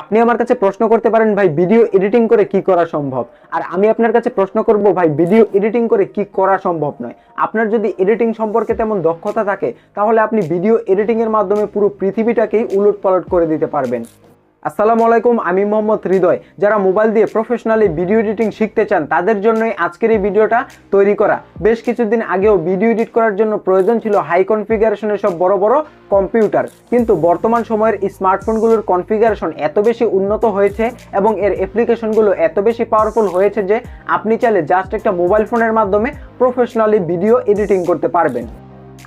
আপনি আমার কাছে প্রশ্ন করতে পারেন, ভাই ভিডিও এডিটিং করে কি করা সম্ভব? আর আমি আপনার কাছে প্রশ্ন করব, ভাই ভিডিও এডিটিং করে কি করা সম্ভব নয়? আপনার যদি এডিটিং সম্পর্কে তেমন দক্ষতা থাকে, তাহলে আপনি ভিডিও এডিটিং এর মাধ্যমে পুরো পৃথিবীটাকেই উলট পালট করে দিতে পারবেন। আসসালামু আলাইকুম, আমি মোহাম্মদ হৃদয়। যারা মোবাইল দিয়ে প্রফেশনালি ভিডিও এডিটিং শিখতে চান, তাদের জন্যই আজকের এই ভিডিওটা তৈরি করা। বেশ কিছুদিন আগেও ভিডিও এডিট করার জন্য প্রয়োজন ছিল হাই কনফিগারেশনের সব বড় বড় কম্পিউটার কিন্তু বর্তমান সময়ের স্মার্টফোনগুলোর কনফিগারেশন এত বেশি উন্নত হয়েছে এবং এর অ্যাপ্লিকেশনগুলো এত বেশি পাওয়ারফুল হয়েছে যে আপনি চাইলে জাস্ট একটা মোবাইল ফোনের মাধ্যমে প্রফেশনালি ভিডিও এডিটিং করতে পারবেন।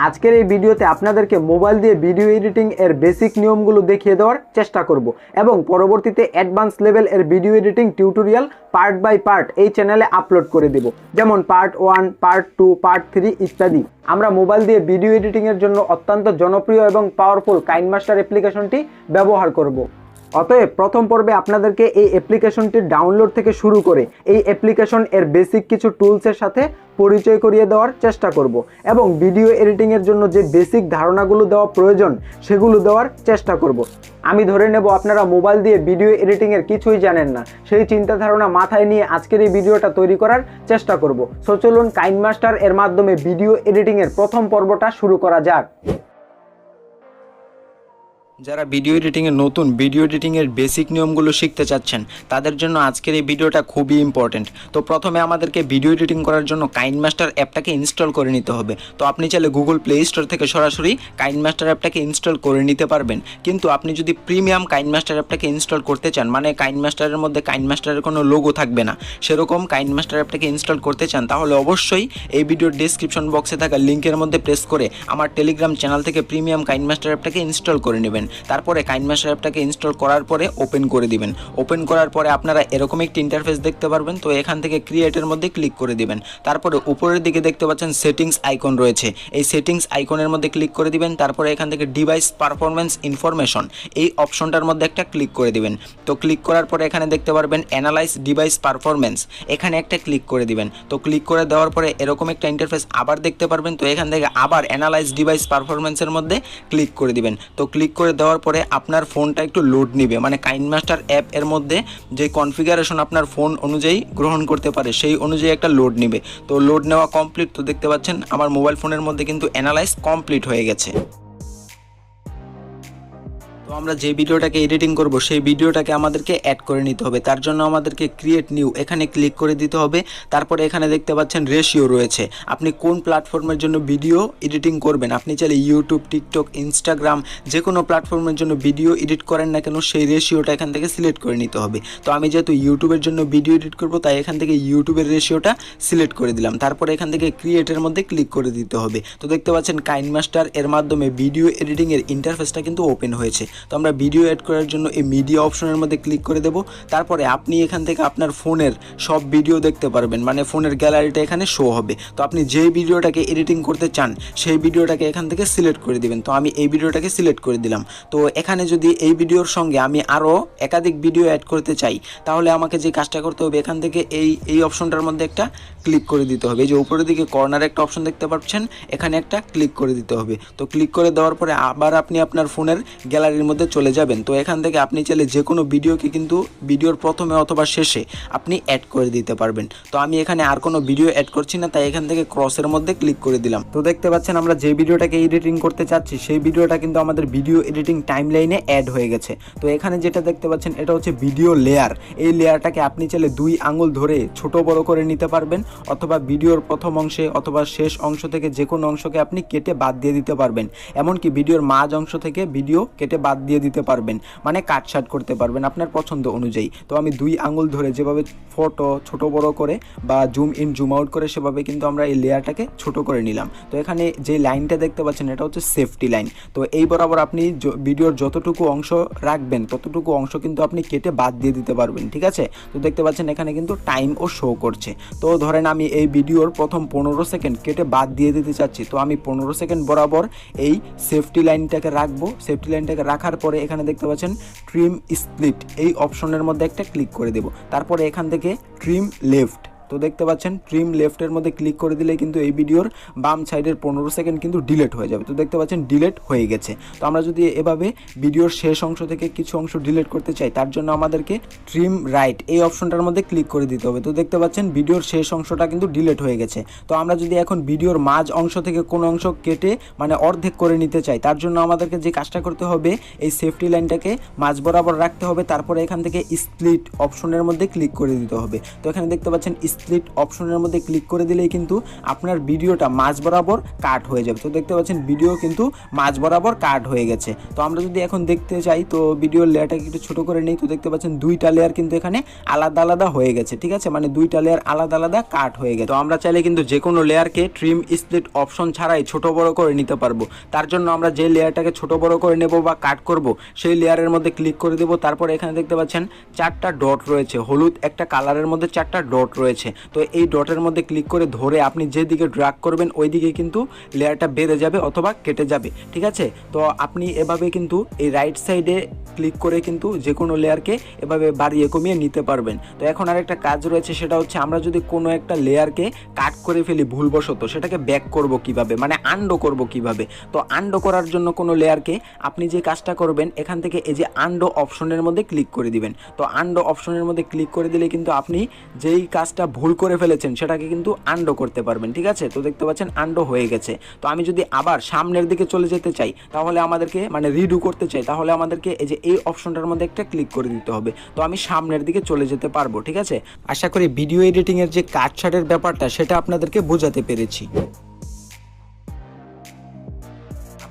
আজকের এই ভিডিওতে আপনাদেরকে মোবাইল দিয়ে ভিডিও এডিটিং এর বেসিক নিয়মগুলো দেখিয়ে দেওয়ার চেষ্টা করব এবং পরবর্তীতে অ্যাডভান্স লেভেল এর video editing tutorial part by part এই চ্যানেলে আপলোড করে দেব। যেমন part one part two part three ইত্যাদি। আমরা মোবাইল দিয়ে ভিডিও এডিটিং এর জন্য অত্যন্ত জনপ্রিয় এবং পাওয়ারফুল কাইনমাস্টার অ্যাপ্লিকেশনটি ব্যবহার করব। অতএব প্রথম পর্বে আপনাদেরকে এই অ্যাপ্লিকেশনটি ডাউনলোড থেকে শুরু করে এই অ্যাপ্লিকেশন এর বেসিক কিছু টুলসের সাথে পরিচয় করিয়ে দেওয়ার চেষ্টা করব এবং ভিডিও এডিটিং এর জন্য যে বেসিক ধারণাগুলো দেওয়া প্রয়োজন সেগুলো দেওয়ার চেষ্টা করব। আমি ধরে নেব আপনারা মোবাইল দিয়ে ভিডিও এডিটিং এর কিছুই জানেন না। সেই চিন্তা ধারণা মাথায় নিয়ে আজকের এই ভিডিওটা তৈরি করার চেষ্টা করব। সো চলুন কাইনমাস্টার এর মাধ্যমে ভিডিও এডিটিং এর প্রথম পর্বটা শুরু করা যাক। যারা ভিডিও এডিটিংয়ে নতুন ভিডিও এডিটিংয়ের বেসিক নিয়মগুলো শিখতে চাচ্ছেন, তাদের জন্য আজকের এই ভিডিওটা খুবই ইম্পর্টেন্ট তো প্রথমে আমাদেরকে ভিডিও এডিটিং করার জন্য কাইন মাস্টার অ্যাপটাকে ইনস্টল করে নিতে হবে। তো আপনি চাইলে গুগল প্লে স্টোর থেকে সরাসরি কাইন মাস্টার অ্যাপটাকে ইনস্টল করে নিতে পারবেন। কিন্তু আপনি যদি প্রিমিয়াম কাইন মাস্টার অ্যাপটাকে ইনস্টল করতে চান মানে কাইন মাস্টারের মধ্যে কাইন মাস্টারের কোনো লোগো থাকবে না, সেরকম কাইন মাস্টার অ্যাপটাকে ইনস্টল করতে চান, তাহলে অবশ্যই এই ভিডিওর ডিসক্রিপশন বক্সে থাকা লিঙ্কের মধ্যে প্রেস করে আমার টেলিগ্রাম চ্যানেল থেকে প্রিমিয়াম কাইন মাস্টার অ্যাপটাকে ইনস্টল করে নেবেন। তারপরে কাইনমাস্টার অ্যাপটাকে ইনস্টল করার পরে ওপেন করে দিবেন। ওপেন করার পরে আপনারা এরকম একটি ইন্টারফেস দেখতে পারবেন। তো এখান থেকে ক্রিয়েটের মধ্যে ক্লিক করে দিবেন। তারপরে উপরের দিকে দেখতে পাচ্ছেন সেটিংস আইকন রয়েছে। এই সেটিংস আইকনের মধ্যে ক্লিক করে দিবেন। তারপরে এখান থেকে ডিভাইস পারফরমেন্স ইনফরমেশন এই অপশনটার মধ্যে একটা ক্লিক করে দিবেন। তো ক্লিক করার পরে এখানে দেখতে পারবেন অ্যানালাইজ ডিভাইস পারফরমেন্স এখানে একটা ক্লিক করে দিবেন। তো ক্লিক করে দেওয়ার পরে এরকম একটা ইন্টারফেস আবার দেখতে পারবেন। তো এখান থেকে আবার অ্যানালাইজ ডিভাইস পারফরমেন্সের মধ্যে ক্লিক করে দিবেন। তো ক্লিক করে দেওয়ার পরে আপনার ফোনটা একটু লোড নিবে। মানে কাইনমাস্টার অ্যাপ এর মধ্যে যে কনফিগারেশন আপনার ফোন অনুযায়ী গ্রহণ করতে পারে, সেই অনুযায়ী একটা লোড নিবে। তো লোড নেওয়া কমপ্লিট তো দেখতে পাচ্ছেন, আমার মোবাইল ফোনের মধ্যে কিন্তু অ্যানালাইজ কমপ্লিট হয়ে গেছে। আমরা যে ভিডিওটাকে এডিটিং করব, সেই ভিডিওটাকে আমাদেরকে অ্যাড করে নিতে হবে। তার জন্য আমাদেরকে ক্রিয়েট নিউ এখানে ক্লিক করে দিতে হবে। তারপরে এখানে দেখতে পাচ্ছেন রেশিও রয়েছে। আপনি কোন প্ল্যাটফর্মের জন্য ভিডিও এডিটিং করবেন, আপনি চাইলে ইউটিউব টিকটক ইনস্টাগ্রাম যে কোনো প্ল্যাটফর্মের জন্য ভিডিও এডিট করেন না কেন, সেই রেশিওটা এখান থেকে সিলেক্ট করে নিতে হবে। তো আমি যেহেতু ইউটিউবের জন্য ভিডিও এডিট করব, তাই এখান থেকে ইউটিউবের রেশিওটা সিলেক্ট করে দিলাম। তারপরে এখান থেকে ক্রিয়েটের মধ্যে ক্লিক করে দিতে হবে। তো দেখতে পাচ্ছেন কাইন মাস্টার এর মাধ্যমে ভিডিও এডিটিংয়ের ইন্টারফেসটা কিন্তু ওপেন হয়েছে। তো আমরা ভিডিও এড করার জন্য এই মিডিয়া অপশনের মধ্যে ক্লিক করে দেব। তারপরে আপনি এখান থেকে আপনার ফোনের সব ভিডিও দেখতে পারবেন। মানে ফোনের গ্যালারিটা এখানে শো হবে। তো আপনি যে ভিডিওটাকে এডিটিং করতে চান, সেই ভিডিওটাকে এখান থেকে সিলেক্ট করে দিবেন। তো আমি এই ভিডিওটাকে সিলেক্ট করে দিলাম। তো এখানে যদি এই ভিডিওর সঙ্গে আমি আরও একাধিক ভিডিও অ্যাড করতে চাই, তাহলে আমাকে যে কাজটা করতে হবে, এখান থেকে এই এই অপশনটার মধ্যে একটা ক্লিক করে দিতে হবে। এই যে উপরের দিকে কর্নার একটা অপশন দেখতে পাচ্ছেন, এখানে একটা ক্লিক করে দিতে হবে। তো ক্লিক করে দেওয়ার পরে আবার আপনি আপনার ফোনের গ্যালারির মধ্যে চলে যাবেন, তো এখান থেকে আপনি চাইলে যে কোনো ভিডিওকে কিন্তু ভিডিওর প্রথমে অথবা শেষে আপনি অ্যাড করে দিতে পারবেন। তো আমি এখানে আর কোনো ভিডিও অ্যাড করছি না, তাই এখান থেকে ক্রসের মধ্যে ক্লিক করে দিলাম। তো দেখতে পাচ্ছেন আমরা যে ভিডিওটাকে এডিটিং করতে চাচ্ছি, সেই ভিডিওটা কিন্তু আমাদের ভিডিও এডিটিং টাইম লাইনে অ্যাড হয়ে গেছে। তো এখানে যেটা দেখতে পাচ্ছেন, এটা হচ্ছে ভিডিও লেয়ার এই লেয়ারটাকে আপনি চাইলে দুই আঙুল ধরে ছোট বড় করে নিতে পারবেন, অথবা ভিডিওর প্রথম অংশে অথবা শেষ অংশ থেকে যে কোনো অংশকে আপনি কেটে বাদ দিয়ে দিতে পারবেন। এমনকি ভিডিওর মাঝ অংশ থেকে ভিডিও কেটে বাদ দিয়ে দিতে পারবেন মানে কাটছাট করতে পারবেন আপনার পছন্দ অনুযায়ী। তো আমি দুই আঙুল ধরে যেভাবে ফটো ছোট বড় করে বা জুম ইন জুম আউট করে সেভাবে কিন্তু আমরা এই লেয়ারটাকে ছোট করে নিলাম। তো এখানে যে লাইনটা দেখতে পাচ্ছেন এটা হচ্ছে সেফটি লাইন তো এই বরাবর আপনি ভিডিওর যতটুকু অংশ রাখবেন, ততটুকু অংশ কিন্তু আপনি কেটে বাদ দিয়ে দিতে পারবেন, ঠিক আছে? তো দেখতে পাচ্ছেন এখানে কিন্তু টাইম ও শো করছে। তো ধরেন আমি এই ভিডিওর প্রথম পনেরো সেকেন্ড কেটে বাদ দিয়ে দিতে চাচ্ছি, তো আমি পনেরো সেকেন্ড বরাবর এই সেফটি লাইনটাকে রাখব সেফটি লাইনটাকে রাখার পরে এখানে দেখতে পাচ্ছেন ট্রিম স্প্লিট এই অপশনের মধ্যে একটা ক্লিক করে দেব। তারপরে এখান থেকে ট্রিম লেফট তো দেখতে পাচ্ছেন ট্রিম লেফটের মধ্যে ক্লিক করে দিলে কিন্তু এই ভিডিওর বাম সাইডের পনেরো সেকেন্ড কিন্তু ডিলেট হয়ে যাবে। তো দেখতে পাচ্ছেন ডিলেট হয়ে গেছে। তো আমরা যদি এভাবে ভিডিওর শেষ অংশ থেকে কিছু অংশ ডিলেট করতে চাই, তার জন্য আমাদেরকে ট্রিম রাইট এই অপশনটার মধ্যে ক্লিক করে দিতে হবে। তো দেখতে পাচ্ছেন, ভিডিওর শেষ অংশটা কিন্তু ডিলেট হয়ে গেছে। তো আমরা যদি এখন ভিডিওর মাঝ অংশ থেকে কোনো অংশ কেটে মানে অর্ধেক করে নিতে চাই, তার জন্য আমাদেরকে যে কাজটা করতে হবে, এই সেফটি লাইনটাকে মাঝ বরাবর রাখতে হবে। তারপরে এখান থেকে স্প্লিট অপশনের মধ্যে ক্লিক করে দিতে হবে। তো এখানে দেখতে পাচ্ছেন স্প্লিট অপশনের মধ্যে ক্লিক করে দিলেই কিন্তু আপনার ভিডিওটা মাঝ বরাবর কাট হয়ে যাবে। তো দেখতে পাচ্ছেন, ভিডিও কিন্তু মাঝ বরাবর কাট হয়ে গেছে। তো আমরা যদি এখন দেখতে চাই, তো ভিডিওর লেয়ারটাকে একটু ছোটো করে নেই, তো দেখতে পাচ্ছেন দুইটা লেয়ার কিন্তু এখানে আলাদা আলাদা হয়ে গেছে, ঠিক আছে? মানে দুইটা লেয়ার আলাদা আলাদা কাট হয়ে গেছে। তো আমরা চাইলে কিন্তু যে কোনো লেয়ারকে ট্রিম স্প্লিট অপশন ছাড়াই ছোট বড় করে নিতে পারব। তার জন্য আমরা যে লেয়ারটাকে ছোট বড় করে নেব বা কাট করব, সেই লেয়ারের মধ্যে ক্লিক করে দেবো। তারপর এখানে দেখতে পাচ্ছেন, চারটা ডট রয়েছে। হলুদ একটা, কালারের মধ্যে চারটা ডট রয়েছে। তো এই ডটের মধ্যে ক্লিক করে ধরে আপনি যেদিকে ড্রাগ করবেন ওই দিকে কিন্তু লেয়ারটা বেড়ে যাবে অথবা কেটে যাবে। ঠিক আছে? তো আপনি এভাবে কিন্তু এই রাইট সাইডে ক্লিক করে কিন্তু যে কোনো লেয়ারকে এভাবে বাড়িয়ে কমিয়ে নিতে পারবেন। তো এখন আরেকটা কাজ রয়েছে, সেটা হচ্ছে আমরা যদি কোনো একটা লেয়ারকে কাট করে ফেলি ভুলবশত, সেটাকে ব্যাক করব কীভাবে? মানে আন্ডো করব কীভাবে? তো আন্ডো করার জন্য কোনো লেয়ারকে আপনি যে কাজটা করবেন, এখান থেকে এই যে আন্ডো অপশনের মধ্যে ক্লিক করে দিবেন। তো আন্ডো অপশনের মধ্যে ক্লিক করে দিলে কিন্তু আপনি যেই কাজটা ভুল করে ফেলেছেন, সেটাকে কিন্তু আন্ডো করতে পারবেন, ঠিক আছে? তো দেখতে পাচ্ছেন আন্ডো হয়ে গেছে। তো আমি যদি আবার সামনের দিকে চলে যেতে চাই, তাহলে আমাদেরকে মানে রিডু করতে চাই, তাহলে আমাদেরকে এই যে এই অপশনটার মধ্যে একটা ক্লিক করে দিতে হবে। তো আমি সামনের দিকে চলে যেতে পারব, ঠিক আছে? আশা করি ভিডিও এডিটিংয়ের যে কাটছাটের ব্যাপারটা, সেটা আপনাদেরকে বোঝাতে পেরেছি।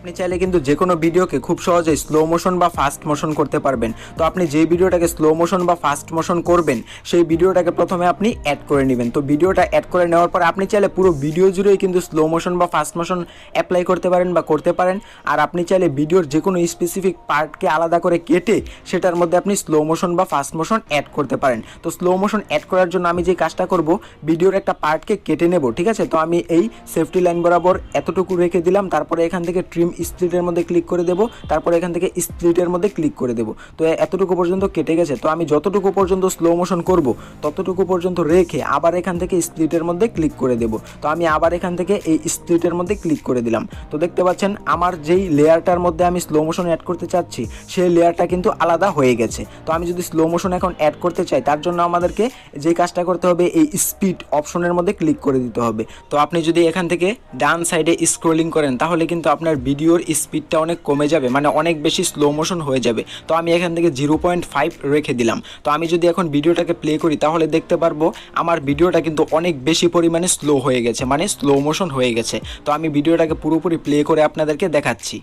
আপনি চাইলে কিন্তু যে কোনো ভিডিওকে খুব সহজেই স্লো মোশন বা ফাস্ট মোশন করতে পারবেন। তো আপনি যে ভিডিওটাকে স্লো মোশন বা ফাস্ট মোশন করবেন, সেই ভিডিওটাকে প্রথমে আপনি অ্যাড করে নেবেন। তো ভিডিওটা অ্যাড করে নেওয়ার পর আপনি চাইলে পুরো ভিডিও জুড়েই কিন্তু স্লো মোশন বা ফাস্ট মোশন অ্যাপ্লাই করতে পারেন বা করতে পারেন। আর আপনি চাইলে ভিডিওর যে কোনো স্পেসিফিক পার্টকে আলাদা করে কেটে সেটার মধ্যে আপনি স্লো মোশন বা ফাস্ট মোশন অ্যাড করতে পারেন। তো স্লো মোশন অ্যাড করার জন্য আমি যে কাজটা করব, ভিডিওর একটা পার্টকে কেটে নেব, ঠিক আছে? তো আমি এই সেফটি লাইন বরাবর এতটুকু রেখে দিলাম। তারপরে এখান থেকে ট্রিম স্প্লিটের মধ্যে ক্লিক করে দেবো, তারপরে এখান থেকে স্প্লিটের মধ্যে ক্লিক করে দেবো। তো এতটুকু পর্যন্ত কেটে গেছে। তো আমি যতটুকু পর্যন্ত স্লো মোশন করব, ততটুকু পর্যন্ত রেখে আবার এখান থেকে স্প্লিটের মধ্যে ক্লিক করে দেবো। তো আমি আবার এখান থেকে এই স্প্লিটের মধ্যে ক্লিক করে দিলাম। তো দেখতে পাচ্ছেন, আমার যেই লেয়ারটার মধ্যে আমি স্লো মোশন অ্যাড করতে চাচ্ছি, সেই লেয়ারটা কিন্তু আলাদা হয়ে গেছে। তো আমি যদি স্লো মোশন এখন অ্যাড করতে চাই, তার জন্য আমাদেরকে যে কাজটা করতে হবে, এই স্পিড অপশনের মধ্যে ক্লিক করে দিতে হবে। তো আপনি যদি এখান থেকে ডান সাইডে স্ক্রোলিং করেন, তাহলে কিন্তু আপনার ভিডিওর স্পিডটা অনেক কমে যাবে মানে অনেক বেশি স্লো মোশন হয়ে যাবে। তো আমি এখান থেকে জিরো পয়েন্ট ফাইভ রেখে দিলাম। তো আমি যদি এখন ভিডিওটাকে প্লে করি, তাহলে দেখতে পারব আমার ভিডিওটা কিন্তু অনেক বেশি পরিমাণে স্লো হয়ে গেছে মানে স্লো মোশন হয়ে গেছে। তো আমি ভিডিওটাকে পুরোপুরি প্লে করে আপনাদেরকে দেখাচ্ছি।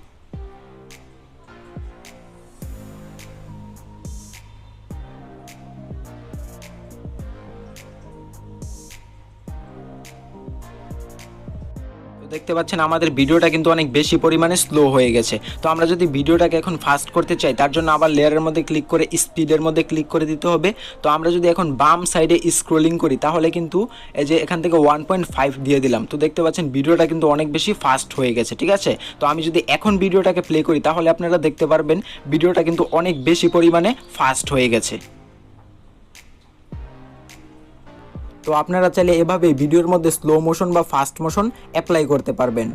দেখতে পাচ্ছেন, আমাদের ভিডিওটা কিন্তু অনেক বেশি পরিমাণে স্লো হয়ে গেছে। তো আমরা যদি ভিডিওটাকে এখন ফাস্ট করতে চাই, তার জন্য আবার লেয়ারের মধ্যে ক্লিক করে স্পিডের মধ্যে ক্লিক করে দিতে হবে। তো আমরা যদি এখন বাম সাইডে স্ক্রোলিং করি, তাহলে কিন্তু এই যে এখান থেকে ওয়ান পয়েন্ট ফাইভ দিয়ে দিলাম। তো দেখতে পাচ্ছেন, ভিডিওটা কিন্তু অনেক বেশি ফাস্ট হয়ে গেছে, ঠিক আছে? তো আমি যদি এখন ভিডিওটাকে প্লে করি, তাহলে আপনারা দেখতে পারবেন, ভিডিওটা কিন্তু অনেক বেশি পরিমাণে ফাস্ট হয়ে গেছে। তো আপনারা চাইলে এভাবে ভিডিওর মধ্যে স্লো মোশন বা ফাস্ট মোশন অ্যাপ্লাই করতে পারবেন।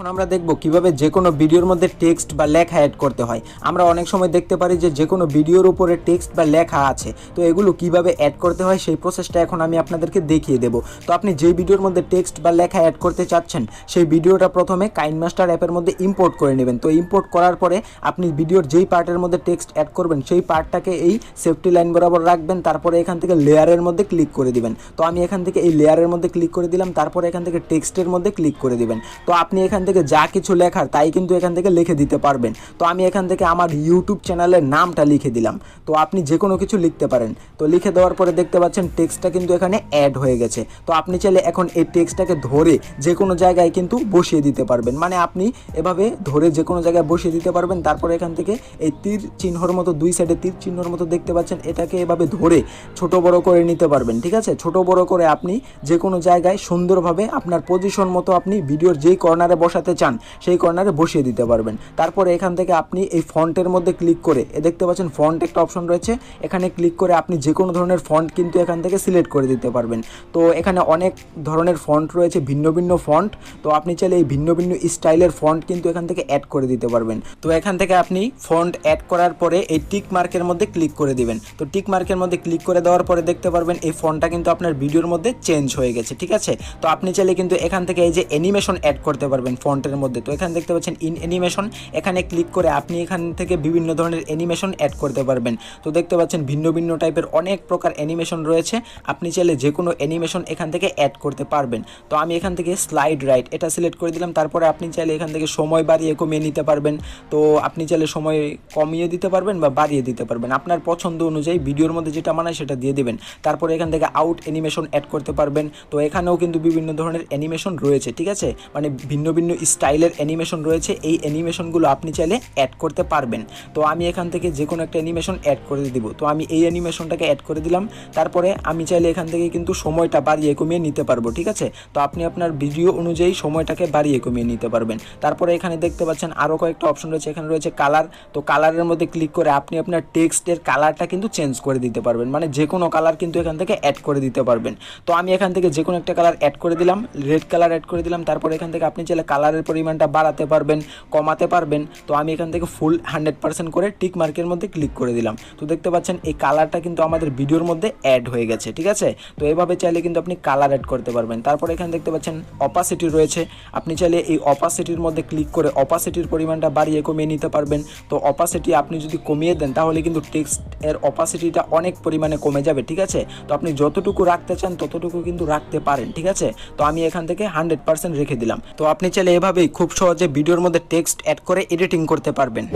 এখন আমরা দেখব কীভাবে যে কোনো ভিডিওর মধ্যে টেক্সট বা লেখা অ্যাড করতে হয়। আমরা অনেক সময় দেখতে পারি যে যে কোনো ভিডিওর উপরে টেক্সট বা লেখা আছে। তো এগুলো কীভাবে অ্যাড করতে হয় সেই প্রসেসটা এখন আমি আপনাদেরকে দেখিয়ে দেব। তো আপনি যে ভিডিওর মধ্যে টেক্সট বা লেখা অ্যাড করতে চাচ্ছেন, সেই ভিডিওটা প্রথমে কাইনমাস্টার অ্যাপের মধ্যে ইম্পোর্ট করে নেবেন। তো ইম্পোর্ট করার পরে আপনি ভিডিওর যেই পার্টের মধ্যে টেক্সট অ্যাড করবেন, সেই পার্টটাকে এই সেফটি লাইন বরাবর রাখবেন, তারপরে এখান থেকে লেয়ারের মধ্যে ক্লিক করে দিবেন। তো আমি এখান থেকে এই লেয়ারের মধ্যে ক্লিক করে দিলাম, তারপরে এখান থেকে টেক্সটের মধ্যে ক্লিক করে দিবেন। তো আপনি এখান থেকে যা কিছু লেখার তাই কিন্তু এখান থেকে লিখে দিতে পারবেন। তো আমি এখান থেকে আমার ইউটিউব চ্যানেলের নামটা লিখে দিলাম। তো আপনি যে কোনো কিছু লিখতে পারেন। তো লিখে দেওয়ার পরে দেখতে পাচ্ছেন টেক্সটটা কিন্তু এখানে অ্যাড হয়ে গেছে। তো আপনি চাইলে এখন এই টেক্সটটাকে ধরে যে কোনো জায়গায় কিন্তু বসিয়ে দিতে পারবেন। মানে আপনি এভাবে ধরে যে কোনো জায়গায় বসিয়ে দিতে পারবেন। তারপরে এখান থেকে এই তীর চিহ্নর মতো দুই সাইডে তীর চিহ্নর মতো দেখতে পাচ্ছেন। এটাকে এভাবে ধরে ছোট বড় করে নিতে পারবেন। ঠিক আছে? ছোট বড় করে আপনি যে কোনো জায়গায় সুন্দরভাবে আপনার পজিশন মতো আপনি ভিডিওর যেই কর্নারে বসাতে বসাতে চান, সেই কর্নারে বসিয়ে দিতে পারবেন। তারপরে এখান থেকে আপনি এই ফন্টের মধ্যে ক্লিক করে, এ দেখতে পাচ্ছেন ফন্ট একটা অপশন রয়েছে, এখানে ক্লিক করে আপনি যে কোনো ধরনের ফন্ট কিন্তু এখান থেকে সিলেক্ট করে দিতে পারবেন। তো এখানে অনেক ধরনের ফন্ট রয়েছে, ভিন্ন ভিন্ন ফন্ট, তো আপনি চাইলে এই ভিন্ন ভিন্ন স্টাইলের ফন্ট কিন্তু এখান থেকে অ্যাড করে দিতে পারবেন। তো এখান থেকে আপনি ফন্ট অ্যাড করার পরে এই টিক মার্কের মধ্যে ক্লিক করে দিবেন। তো টিক মার্কের মধ্যে ক্লিক করে দেওয়ার পরে দেখতে পারবেন এই ফন্টটা কিন্তু আপনার ভিডিওর মধ্যে চেঞ্জ হয়ে গেছে, ঠিক আছে? তো আপনি চাইলে কিন্তু এখান থেকে এই যে অ্যানিমেশন অ্যাড করতে পারবেন ফন্টের মধ্যে। তো এখানে দেখতে পাচ্ছেন ইন অ্যানিমেশন এখানে ক্লিক করে আপনি এখান থেকে বিভিন্ন ধরনের অ্যানিমেশন অ্যাড করতে পারবেন। তো দেখতে পাচ্ছেন ভিন্ন ভিন্ন টাইপের অনেক প্রকার অ্যানিমেশন রয়েছে। আপনি চাইলে যে কোনো অ্যানিমেশন এখান থেকে অ্যাড করতে পারবেন। তো আমি এখান থেকে স্লাইড রাইট এটা সিলেক্ট করে দিলাম। তারপরে আপনি চাইলে এখান থেকে সময় বাড়িয়ে কমিয়ে নিতে পারবেন। তো আপনি চাইলে সময় কমিয়ে দিতে পারবেন বা বাড়িয়ে দিতে পারবেন। আপনার পছন্দ অনুযায়ী ভিডিওর মধ্যে যেটা মানায় সেটা দিয়ে দেবেন। তারপরে এখান থেকে আউট অ্যানিমেশন অ্যাড করতে পারবেন। তো এখানেও কিন্তু বিভিন্ন ধরনের অ্যানিমেশন রয়েছে, ঠিক আছে? মানে ভিন্ন ভিন্ন স্টাইলের অ্যানিমেশন রয়েছে, এই অ্যানিমেশনগুলো আপনি চাইলে অ্যাড করতে পারবেন। তো আমি এখান থেকে যে কোনো একটা অ্যানিমেশন অ্যাড করে দিব। তো আমি এই অ্যানিমেশনটাকে অ্যাড করে দিলাম, তারপরে আমি চাইলে এখান থেকে কিন্তু সময়টা বাড়িয়ে কমিয়ে নিতে পারব, ঠিক আছে? তো আপনি আপনার ভিডিও অনুযায়ী সময়টাকে বাড়িয়ে কমিয়ে নিতে পারবেন। তারপরে এখানে দেখতে পাচ্ছেন আরও কয়েকটা অপশন রয়েছে, এখানে রয়েছে কালার তো কালারের মধ্যে ক্লিক করে আপনি আপনার টেক্সটের কালারটা কিন্তু চেঞ্জ করে দিতে পারবেন। মানে যে কোনো কালার কিন্তু এখান থেকে অ্যাড করে দিতে পারবেন। তো আমি এখান থেকে যে কোনো একটা কালার অ্যাড করে দিলাম রেড কালার অ্যাড করে দিলাম, তারপরে এখান থেকে আপনি চাইলে কালারের পরিমাণটা বাড়াতে পারবেন, কমাতে পারবেন, তো আমি এখান থেকে ফুল হান্ড্রেড পার্সেন্ট করে টিক মার্কের মধ্যে ক্লিক করে দিলাম। তো দেখতে পাচ্ছেন, এই কালারটা কিন্তু আমাদের ভিডিওর মধ্যে অ্যাড হয়ে গেছে, ঠিক আছে? তো এভাবে চাইলে কিন্তু আপনি কালার অ্যাড করতে পারবেন। তারপরে এখানে দেখতে পাচ্ছেন অপাসিটি রয়েছে। আপনি চাইলে এই অপাসিটির মধ্যে ক্লিক করে অপাসিটির পরিমাণটা বাড়িয়ে কমিয়ে নিতে পারবেন। তো অপাসিটি আপনি যদি কমিয়ে দেন, তাহলে কিন্তু টেক্সট এর অপাসিটিটা অনেক পরিমাণে কমে যাবে, ঠিক আছে? তো আপনি যতটুকু রাখতে চান, ততটুকু কিন্তু রাখতে পারেন, ঠিক আছে? তো আমি এখান থেকে হান্ড্রেড পার্সেন্ট রেখে দিলাম। তো আপনি চাইলে এভাবেই খুব সহজে ভিডিওর মধ্যে টেক্সট অ্যাড করে এডিটিং করতে পারবেন।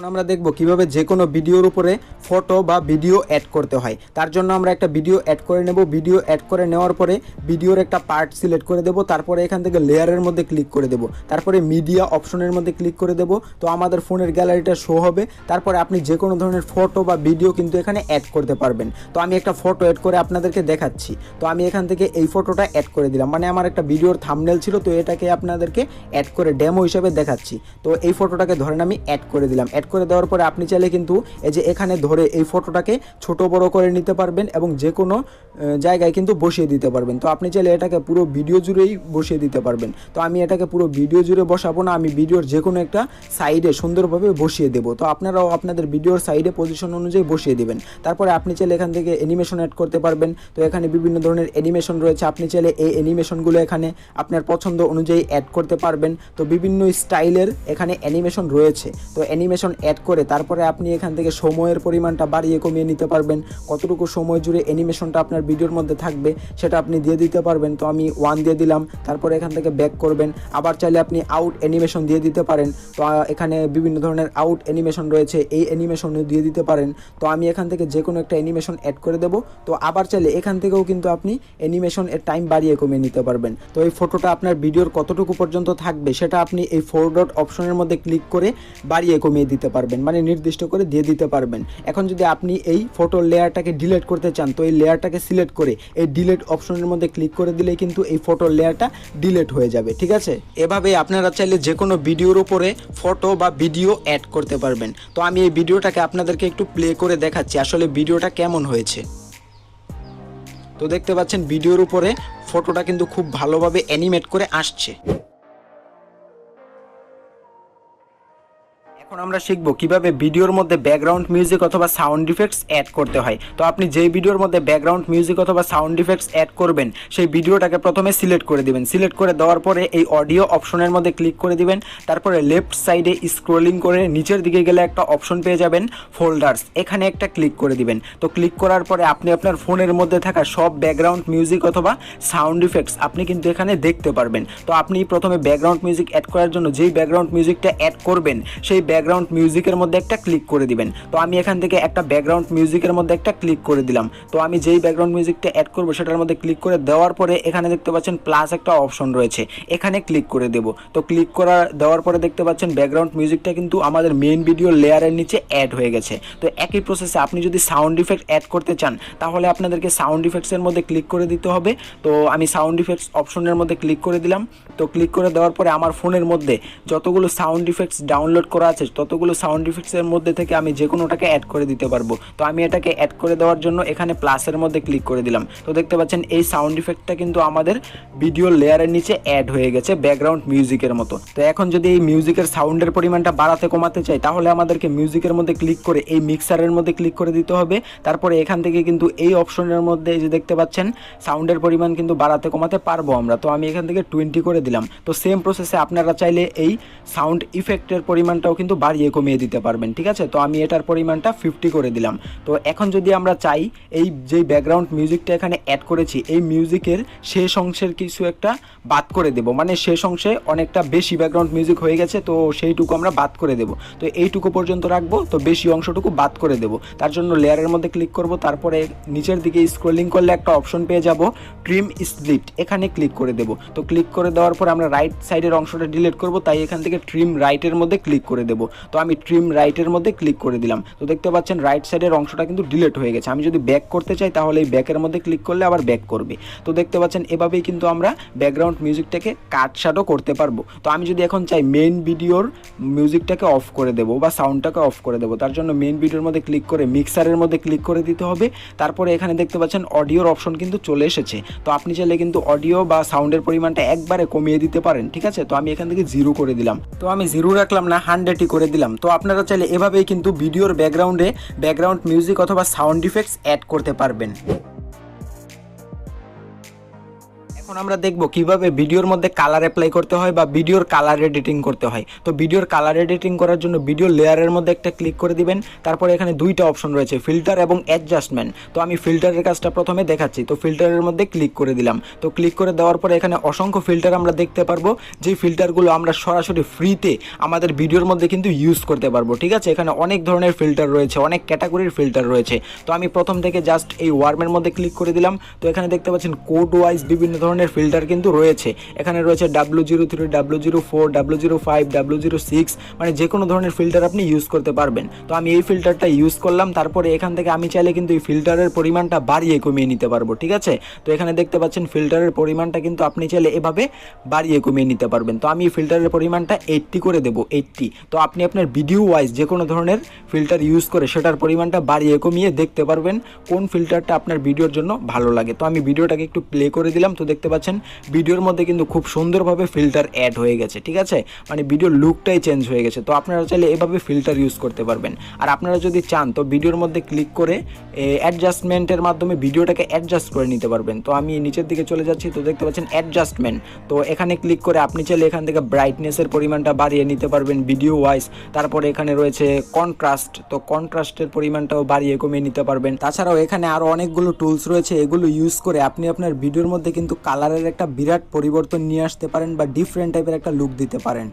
এখন আমরা দেখব কীভাবে যে কোনো ভিডিওর উপরে ফটো বা ভিডিও অ্যাড করতে হয়। তার জন্য আমরা একটা ভিডিও অ্যাড করে নেব। ভিডিও অ্যাড করে নেওয়ার পরে ভিডিওর একটা পার্ট সিলেক্ট করে দেব। তারপরে এখান থেকে লেয়ারের মধ্যে ক্লিক করে দেব। তারপরে মিডিয়া অপশনের মধ্যে ক্লিক করে দেব। তো আমাদের ফোনের গ্যালারিটা শো হবে। তারপরে আপনি যে কোনো ধরনের ফটো বা ভিডিও কিন্তু এখানে অ্যাড করতে পারবেন। তো আমি একটা ফটো অ্যাড করে আপনাদেরকে দেখাচ্ছি। তো আমি এখান থেকে এই ফটোটা অ্যাড করে দিলাম। মানে আমার একটা ভিডিওর থামনেল ছিল। তো এটাকে আপনাদেরকে অ্যাড করে ডেমো হিসেবে দেখাচ্ছি। তো এই ফটোটাকে ধরেন আমি অ্যাড করে দিলাম। অ্যাড করে দেওয়ার পরে আপনি চাইলে কিন্তু এই যে এখানে ধরে এই ফটোটাকে ছোট বড় করে নিতে পারবেন এবং যে কোনো জায়গায় কিন্তু বসিয়ে দিতে পারবেন। তো আপনি চাইলে এটাকে পুরো ভিডিও জুড়েই বসিয়ে দিতে পারবেন। তো আমি এটাকে পুরো ভিডিও জুড়ে বসাবো না, আমি ভিডিওর যে কোনো একটা সাইডে সুন্দরভাবে বসিয়ে দেবো। তো আপনারাও আপনাদের ভিডিওর সাইডে পজিশন অনুযায়ী বসিয়ে দেবেন। তারপরে আপনি চাইলে এখান থেকে অ্যানিমেশন অ্যাড করতে পারবেন। তো এখানে বিভিন্ন ধরনের অ্যানিমেশন রয়েছে। আপনি চাইলে এই অ্যানিমেশনগুলো এখানে আপনার পছন্দ অনুযায়ী অ্যাড করতে পারবেন। তো বিভিন্ন স্টাইলের এখানে অ্যানিমেশন রয়েছে। তো অ্যানিমেশন অ্যাড করে তারপরে আপনি এখান থেকে সময়ের পরিমাণটা বাড়িয়ে কমিয়ে নিতে পারবেন। কতটুকু সময় জুড়ে অ্যানিমেশনটা আপনার ভিডিওর মধ্যে থাকবে সেটা আপনি দিয়ে দিতে পারবেন। তো আমি ওয়ান দিয়ে দিলাম, তারপরে এখান থেকে ব্যাক করবেন। আবার চাইলে আপনি আউট অ্যানিমেশন দিয়ে দিতে পারেন। তো এখানে বিভিন্ন ধরনের আউট অ্যানিমেশন রয়েছে, এই অ্যানিমেশন দিয়ে দিতে পারেন। তো আমি এখান থেকে যে কোনো একটা অ্যানিমেশন অ্যাড করে দেবো। তো আবার চাইলে এখান থেকেও কিন্তু আপনি অ্যানিমেশন এর টাইম বাড়িয়ে কমিয়ে নিতে পারবেন। তো এই ফটোটা আপনার ভিডিওর কতটুকু পর্যন্ত থাকবে সেটা আপনি এই ফোর ডট অপশনের মধ্যে ক্লিক করে বাড়িয়ে কমিয়ে দিতে পারবেন মানে নির্দিষ্ট করে দিয়ে দিতে পারবেন। এখন যদি আপনি এই ফটোর লেয়ারটাকে ডিলেট করতে চান, তো এই লেয়ারটাকে সিলেক্ট করে এই ডিলেট অপশনের মধ্যে ক্লিক করে দিলে কিন্তু এই ফটোর লেয়ারটা ডিলেট হয়ে যাবে, ঠিক আছে? এভাবে আপনারা চাইলে যে কোনো ভিডিওর উপরে ফটো বা ভিডিও অ্যাড করতে পারবেন। তো আমি এই ভিডিওটাকে আপনাদেরকে একটু প্লে করে দেখাচ্ছি, আসলে ভিডিওটা কেমন হয়েছে। তো দেখতে পাচ্ছেন ভিডিওর উপরে ফটোটা কিন্তু খুব ভালোভাবে অ্যানিমেট করে আসছে। এখন আমরা শিখব কীভাবে ভিডিওর মধ্যে ব্যাকগ্রাউন্ড মিউজিক অথবা সাউন্ড ইফেক্টস অ্যাড করতে হয়। তো আপনি যেই ভিডিওর মধ্যে ব্যাকগ্রাউন্ড মিউজিক অথবা সাউন্ড ইফেক্টস অ্যাড করবেন, সেই ভিডিওটাকে প্রথমে সিলেক্ট করে দিবেন। সিলেক্ট করে দেওয়ার পরে এই অডিও অপশনের মধ্যে ক্লিক করে দিবেন। তারপরে লেফট সাইডে স্ক্রোলিং করে নিচের দিকে গেলে একটা অপশন পেয়ে যাবেন ফোল্ডার্স এখানে একটা ক্লিক করে দিবেন। তো ক্লিক করার পরে আপনি আপনার ফোনের মধ্যে থাকা সব ব্যাকগ্রাউন্ড মিউজিক অথবা সাউন্ড ইফেক্টস আপনি কিন্তু এখানে দেখতে পারবেন। তো আপনি প্রথমে ব্যাকগ্রাউন্ড মিউজিক অ্যাড করার জন্য যেই ব্যাকগ্রাউন্ড মিউজিকটা অ্যাড করবেন, সেই ব্যাকগ্রাউন্ড মিউজিকের মধ্যে একটা ক্লিক করে দিবেন। তো আমি এখান থেকে একটা ব্যাকগ্রাউন্ড মিউজিকের মধ্যে একটা ক্লিক করে দিলাম। তো আমি যেই ব্যাকগ্রাউন্ড মিউজিকটা অ্যাড করব সেটার মধ্যে ক্লিক করে দেওয়ার পরে এখানে দেখতে পাচ্ছেন প্লাস একটা অপশন রয়েছে। এখানে ক্লিক করে দেব। তো ক্লিক করা, দেওয়ার পরে দেখতে পাচ্ছেন ব্যাকগ্রাউন্ড মিউজিকটা কিন্তু আমাদের মেইন ভিডিও লেয়ারের নিচে অ্যাড হয়ে গেছে। তো একই প্রসেসে আপনি যদি সাউন্ড ইফেক্ট অ্যাড করতে চান, তাহলে আপনাদেরকে সাউন্ড ইফেক্টসের মধ্যে ক্লিক করে দিতে হবে। তো আমি সাউন্ড ইফেক্টস অপশনের মধ্যে ক্লিক করে দিলাম। তো ক্লিক করে দেওয়ার পরে আমার ফোনের মধ্যে যতগুলো সাউন্ড ইফেক্টস ডাউনলোড করা আছে ততগুলো সাউন্ড ইফেক্টসের মধ্যে থেকে আমি যে কোনোটাকে অ্যাড করে দিতে পারব। তো আমি এটাকে অ্যাড করে দেওয়ার জন্য এখানে প্লাসের মধ্যে ক্লিক করে দিলাম। তো দেখতে পাচ্ছেন এই সাউন্ড ইফেক্টটা কিন্তু আমাদের ভিডিও লেয়ারের নিচে অ্যাড হয়ে গেছে ব্যাকগ্রাউন্ড মিউজিকের মতো। তো এখন যদি এই মিউজিকের সাউন্ডের পরিমাণটা বাড়াতে কমাতে চাই, তাহলে আমাদেরকে মিউজিকের মধ্যে ক্লিক করে এই মিক্সারের মধ্যে ক্লিক করে দিতে হবে। তারপরে এখান থেকে কিন্তু এই অপশনের মধ্যে এই যে দেখতে পাচ্ছেন সাউন্ডের পরিমাণ কিন্তু বাড়াতে কমাতে পারব আমরা। তো আমি এখান থেকে টোয়েন্টি করে দিলাম। তো সেম প্রসেসে আপনারা চাইলে এই সাউন্ড ইফেক্টের পরিমাণটাও কিন্তু বাড়িয়ে কমিয়ে দিতে পারবেন, ঠিক আছে? তো আমি এটার পরিমাণটা ফিফটি করে দিলাম। তো এখন যদি আমরা চাই, এই যে ব্যাকগ্রাউন্ড মিউজিকটা এখানে অ্যাড করেছি, এই মিউজিকের শেষ অংশের কিছু একটা বাদ করে দেব। মানে শেষ অংশে অনেকটা বেশি ব্যাকগ্রাউন্ড মিউজিক হয়ে গেছে, তো সেইটুকু আমরা বাদ করে দেব। তো এইটুকু পর্যন্ত রাখব, তো বেশি অংশটুকু বাদ করে দেব। তার জন্য লেয়ারের মধ্যে ক্লিক করব, তারপরে নিচের দিকে স্ক্রলিং করলে একটা অপশন পেয়ে যাব ট্রিম স্প্লিট এখানে ক্লিক করে দেব। তো ক্লিক করে দেওয়ার পর আমরা রাইট সাইডের অংশটা ডিলিট করব, তাই এখান থেকে ট্রিম রাইটের মধ্যে ক্লিক করে দেব। তো আমি ট্রিম রাইটের মধ্যে ক্লিক করে দিলাম। তো দেখতে পাচ্ছেন রাইট সাইডের অংশটা কিন্তু ডিলেট হয়ে গেছে। আমি যদি ব্যাক করতে চাই তাহলে এই ব্যাকের মধ্যে ক্লিক করলে আবার ব্যাক করবে। তো দেখতে পাচ্ছেন এভাবেই কিন্তু আমরা ব্যাকগ্রাউন্ড মিউজিকটাকে কাট শ্যাডো করতে পারব। তো আমি যদি এখন চাই মেন ভিডিওর মিউজিকটাকে অফ করে দেবো বা সাউন্ডটাকে অফ করে দেবো, তার জন্য মেন ভিডিওর মধ্যে ক্লিক করে মিক্সারের মধ্যে ক্লিক করে দিতে হবে। তারপরে এখানে দেখতে পাচ্ছেন অডিওর অপশন কিন্তু চলে এসেছে। তো আপনি চাইলে কিন্তু অডিও বা সাউন্ডের পরিমাণটা একবারে কমিয়ে দিতে পারেন, ঠিক আছে? তো আমি এখান থেকে জিরো করে দিলাম। তো আমি জিরো রাখলাম না হান্ড্রেডই করে দিলাম। তো আপনারা চাইলে এভাবেই কিন্তু ভিডিওর ব্যাকগ্রাউন্ডে ব্যাকগ্রাউন্ড মিউজিক অথবা সাউন্ড ইফেক্টস অ্যাড করতে পারবেন। এখন আমরা দেখব কীভাবে ভিডিওর মধ্যে কালার অ্যাপ্লাই করতে হয় বা ভিডিওর কালার এডিটিং করতে হয়। তো ভিডিওর কালার এডিটিং করার জন্য ভিডিও লেয়ারের মধ্যে একটা ক্লিক করে দিবেন। তারপরে এখানে দুইটা অপশন রয়েছে ফিল্টার এবং অ্যাডজাস্টমেন্ট তো আমি ফিল্টারের কাজটা প্রথমে দেখাচ্ছি। তো ফিল্টারের মধ্যে ক্লিক করে দিলাম। তো ক্লিক করে দেওয়ার পরে এখানে অসংখ্য ফিল্টার আমরা দেখতে পারব। যে ফিল্টারগুলো আমরা সরাসরি ফ্রিতে আমাদের ভিডিওর মধ্যে কিন্তু ইউজ করতে পারব, ঠিক আছে? এখানে অনেক ধরনের ফিল্টার রয়েছে, অনেক ক্যাটাগরির ফিল্টার রয়েছে। তো আমি প্রথম থেকে জাস্ট এই ওয়ার্মের মধ্যে ক্লিক করে দিলাম। তো এখানে দেখতে পাচ্ছেন কোড ওয়াইজ বিভিন্ন ধরনের ফিল্টার কিন্তু রয়েছে। এখানে রয়েছে W zero three W zero four W zero five W zero six মানে যে কোনো ধরনের ফিল্টার আপনি ইউজ করতে পারবেন। তো আমি এই ফিল্টারটা ইউজ করলাম, তারপরে এখান থেকে আমি চাইলে কিন্তু এই ফিল্টারের পরিমাণটা বাড়িয়ে কমিয়ে নিতে পারব, ঠিক আছে? তো এখানে দেখতে পাচ্ছেন ফিল্টারের পরিমাণটা কিন্তু আপনি চাইলে এভাবে বাড়িয়ে কমিয়ে নিতে পারবেন। তো আমি ফিল্টারের পরিমাণটা এইট্টি করে দেবো এইট্টি তো আপনি আপনার ভিডিও ওয়াইজ যে কোনো ধরনের ফিল্টার ইউজ করে সেটার পরিমাণটা বাড়িয়ে কমিয়ে দেখতে পারবেন, কোন ফিল্টারটা আপনার ভিডিওর জন্য ভালো লাগে। তো আমি ভিডিওটাকে একটু প্লে করে দিলাম, তো দেখতে পাচ্ছেন। ভিডিওর মধ্যে কিন্তু খুব সুন্দরভাবে ফিল্টার অ্যাড হয়ে গেছে, ঠিক আছে? মানে ভিডিওর লুকটাই চেঞ্জ হয়ে গেছে। তো আপনারা চাইলে এভাবে ফিল্টার ইউজ করতে পারবেন। আর আপনারা যদি চান, তো ভিডিওর মধ্যে ক্লিক করে অ্যাডজাস্টমেন্টের মাধ্যমে ভিডিওটাকে অ্যাডজাস্ট করে নিতে পারবেন। তো আমি নিচের দিকে চলে যাচ্ছি, তো দেখতে পাচ্ছেন অ্যাডজাস্টমেন্ট তো এখানে ক্লিক করে আপনি চাইলে এখান থেকে ব্রাইটনেসের পরিমাণটা বাড়িয়ে নিতে পারবেন ভিডিও ওয়াইজ তারপরে এখানে রয়েছে কন্ট্রাস্ট তো কন্ট্রাস্টের পরিমাণটাও বাড়িয়ে কমিয়ে নিতে পারবেন। তাছাড়াও এখানে আরও অনেকগুলো টুলস রয়েছে। এগুলো ইউজ করে আপনি আপনার ভিডিওর মধ্যে কিন্তু কালারের একটা বিরাট পরিবর্তন নিয়ে আসতে পারেন বা ডিফারেন্ট টাইপের একটা লুক দিতে পারেন।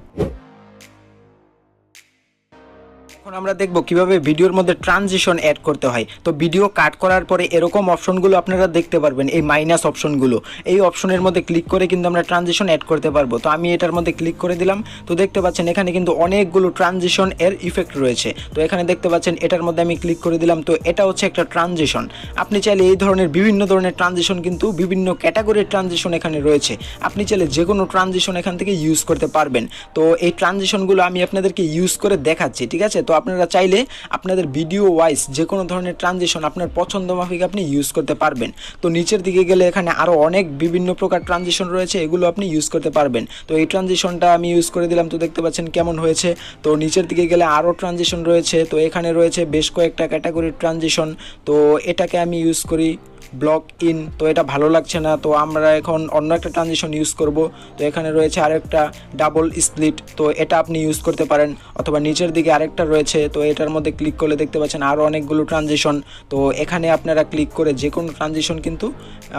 এখন আমরা দেখব কীভাবে ভিডিওর মধ্যে ট্রানজিশন অ্যাড করতে হয়। তো ভিডিও কাট করার পরে এরকম অপশনগুলো আপনারা দেখতে পারবেন, এই মাইনাস অপশনগুলো এই অপশনের মধ্যে ক্লিক করে কিন্তু আমরা ট্রানজিশন অ্যাড করতে পারব। তো আমি এটার মধ্যে ক্লিক করে দিলাম। তো দেখতে পাচ্ছেন এখানে কিন্তু অনেকগুলো ট্রানজিশন এর ইফেক্ট রয়েছে। তো এখানে দেখতে পাচ্ছেন এটার মধ্যে আমি ক্লিক করে দিলাম। তো এটা হচ্ছে একটা ট্রানজিশন আপনি চাইলে এই ধরনের বিভিন্ন ধরনের ট্রানজিশন কিন্তু বিভিন্ন ক্যাটাগরির ট্রানজিশন এখানে রয়েছে। আপনি চাইলে যে কোনো ট্রানজিশন এখান থেকে ইউজ করতে পারবেন। তো এই ট্রানজিশনগুলো আমি আপনাদেরকে ইউজ করে দেখাচ্ছি, ঠিক আছে? তো আপনারা চাইলে আপনাদের ভিডিও ওয়াইজ যে কোনো ধরনের ট্রানজিশন আপনার পছন্দ মাফিক আপনি ইউজ করতে পারবেন। তো নিচের দিকে গেলে এখানে আরও অনেক বিভিন্ন প্রকার ট্রানজেকশন রয়েছে, এগুলো আপনি ইউজ করতে পারবেন। তো এই ট্রানজেকশনটা আমি ইউজ করে দিলাম, তো দেখতে পাচ্ছেন কেমন হয়েছে। তো নিচের দিকে গেলে আরও ট্রানজেকশন রয়েছে, তো এখানে রয়েছে বেশ কয়েকটা ক্যাটাগরির ট্রানজেকশন তো এটাকে আমি ইউজ করি। ব্লক ইন, তো এটা ভালো লাগছে না, তো আমরা এখন অন্য একটা ট্রানজিশন ইউজ করব। তো এখানে রয়েছে আরেকটা ডাবল স্প্লিট তো এটা আপনি ইউজ করতে পারেন, অথবা নিচের দিকে আরেকটা রয়েছে, তো এটার মধ্যে ক্লিক করলে দেখতে পাচ্ছেন আরও অনেকগুলো ট্রানজিশন তো এখানে আপনারা ক্লিক করে যে কোনো ট্রানজিশন কিন্তু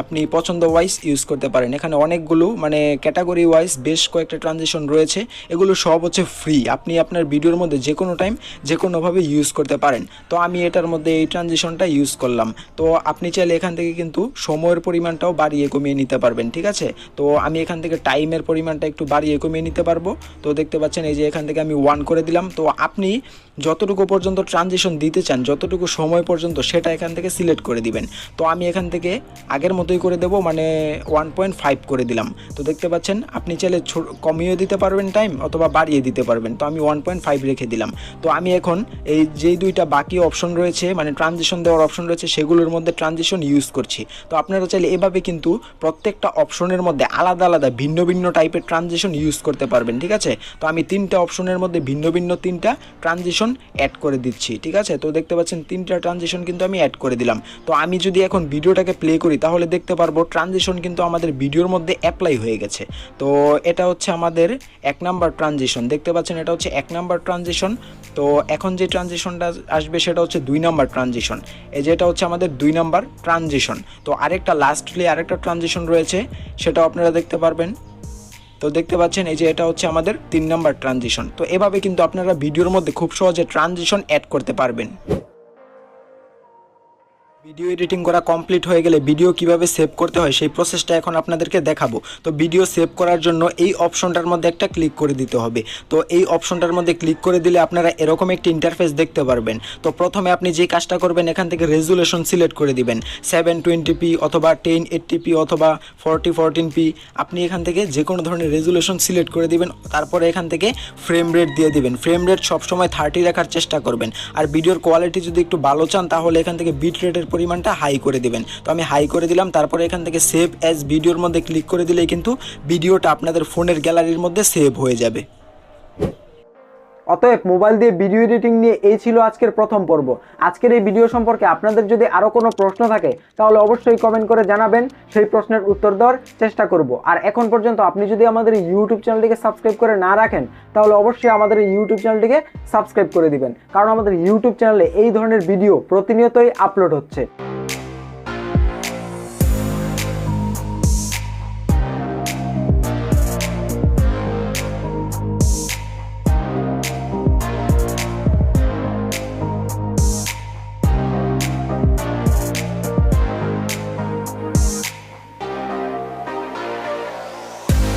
আপনি পছন্দ ওয়াইজ ইউজ করতে পারেন। এখানে অনেকগুলো মানে ক্যাটাগরি ওয়াইজ বেশ কয়েকটা ট্রানজিশন রয়েছে, এগুলো সব হচ্ছে ফ্রি আপনি আপনার ভিডিওর মধ্যে যে কোনো টাইম যে কোনোভাবে ইউজ করতে পারেন। তো আমি এটার মধ্যে এই ট্রানজিশনটা ইউজ করলাম। তো আপনি চাইলে এখান থেকে কিন্তু সময়ের পরিমাণটাও বাড়িয়ে কমিয়ে নিতে পারবেন, ঠিক আছে? তো আমি এখান থেকে টাইমের পরিমাণটা একটু বাড়িয়ে কমিয়ে নিতে পারব। তো দেখতে পাচ্ছেন এই যে এখান থেকে আমি ওয়ান করে দিলাম। তো আপনি যতটুকু পর্যন্ত ট্রানজিশন দিতে চান, যতটুকু সময় পর্যন্ত সেটা এখান থেকে সিলেক্ট করে দিবেন। তো আমি এখান থেকে আগের মতোই করে দেবো মানে ওয়ান পয়েন্ট ফাইভ করে দিলাম। তো দেখতে পাচ্ছেন, আপনি চাইলে কমিয়েও দিতে পারবেন টাইম অথবা বাড়িয়ে দিতে পারবেন। তো আমি ওয়ান পয়েন্ট ফাইভ রেখে দিলাম। তো আমি এখন এই যেই দুইটা বাকি অপশন রয়েছে মানে ট্রানজিশন দেওয়ার অপশন রয়েছে, সেগুলোর মধ্যে ট্রানজিশন ইউজ করছি। তো আপনারা চাইলে এভাবে কিন্তু প্রত্যেকটা অপশনের মধ্যে আলাদা আলাদা ভিন্ন ভিন্ন টাইপের ট্রানজিশন ইউজ করতে পারবেন, ঠিক আছে? তো আমি তিনটা অপশনের মধ্যে ভিন্ন ভিন্ন তিনটা ট্রানজিশন অ্যাড করে দিচ্ছি, ঠিক আছে? তো দেখতে পাচ্ছেন তিনটা ট্রানজিশন কিন্তু আমি অ্যাড করে দিলাম। তো আমি যদি এখন ভিডিওটাকে প্লে করি, তাহলে দেখতে পারব ট্রানজিশন কিন্তু আমাদের ভিডিওর মধ্যে অ্যাপ্লাই হয়ে গেছে। তো এটা হচ্ছে আমাদের এক নাম্বার ট্রানজিশন দেখতে পাচ্ছেন এটা হচ্ছে এক নাম্বার ট্রানজিশন তো এখন যে ট্রানজিশনটা আসবে, সেটা হচ্ছে দুই নাম্বার ট্রানজিশন এই যে এটা হচ্ছে আমাদের দুই নাম্বার ট্রানজিশন তো আরেকটা লাস্টলি আরেকটা ট্রানজিশন রয়েছে, সেটাও আপনারা দেখতে পারবেন। তো দেখতে পাচ্ছেন, এই যে এটা হচ্ছে আমাদের তিন নাম্বার ট্রানজিশন তো এভাবে কিন্তু আপনারা ভিডিওর মধ্যে খুব সহজে ট্রানজিশন অ্যাড করতে পারবেন। ভিডিও এডিটিং করা কমপ্লিট হয়ে গেলে ভিডিও কীভাবে সেভ করতে হয় সেই প্রসেসটা এখন আপনাদেরকে দেখাবো। তো ভিডিও সেভ করার জন্য এই অপশনটার মধ্যে একটা ক্লিক করে দিতে হবে। তো এই অপশনটার মধ্যে ক্লিক করে দিলে আপনারা এরকম একটি ইন্টারফেস দেখতে পারবেন। তো প্রথমে আপনি যে কাজটা করবেন, এখান থেকে রেজুলেশন সিলেক্ট করে দিবেন। সেভেন টোয়েন্টি পি অথবা টেন এইটটি পি অথবা ফোরটি ফোরটিন পি আপনি এখান থেকে যে কোনো ধরনের রেজুলেশন সিলেক্ট করে দিবেন। তারপরে এখান থেকে ফ্রেম রেট দিয়ে দিবেন। ফ্রেম রেট সবসময় থার্টি রাখার চেষ্টা করবেন। আর ভিডিওর কোয়ালিটি যদি একটু ভালো চান, তাহলে এখান থেকে বিট রেটের পরিমাণটা হাই করে দিবেন। তো আমি হাই করে দিলাম, তারপরে এখান থেকে সেভ অ্যাজ ভিডিওর মধ্যে ক্লিক করে দিলেই কিন্তু ভিডিওটা আপনাদের ফোনের গ্যালারির মধ্যে সেভ হয়ে যাবে। অতএব মোবাইল দিয়ে ভিডিও এডিটিং নিয়ে এই ছিল আজকের প্রথম পর্ব। আজকের এই ভিডিও সম্পর্কে আপনাদের যদি আরও কোনো প্রশ্ন থাকে, তাহলে অবশ্যই কমেন্ট করে জানাবেন, সেই প্রশ্নের উত্তর দেওয়ার চেষ্টা করব। আর এখন পর্যন্ত আপনি যদি আমাদের ইউটিউব চ্যানেলটিকে সাবস্ক্রাইব করে না রাখেন, তাহলে অবশ্যই আমাদের ইউটিউব চ্যানেলটিকে সাবস্ক্রাইব করে দিবেন। কারণ আমাদের ইউটিউব চ্যানেলে এই ধরনের ভিডিও প্রতিনিয়তই আপলোড হচ্ছে।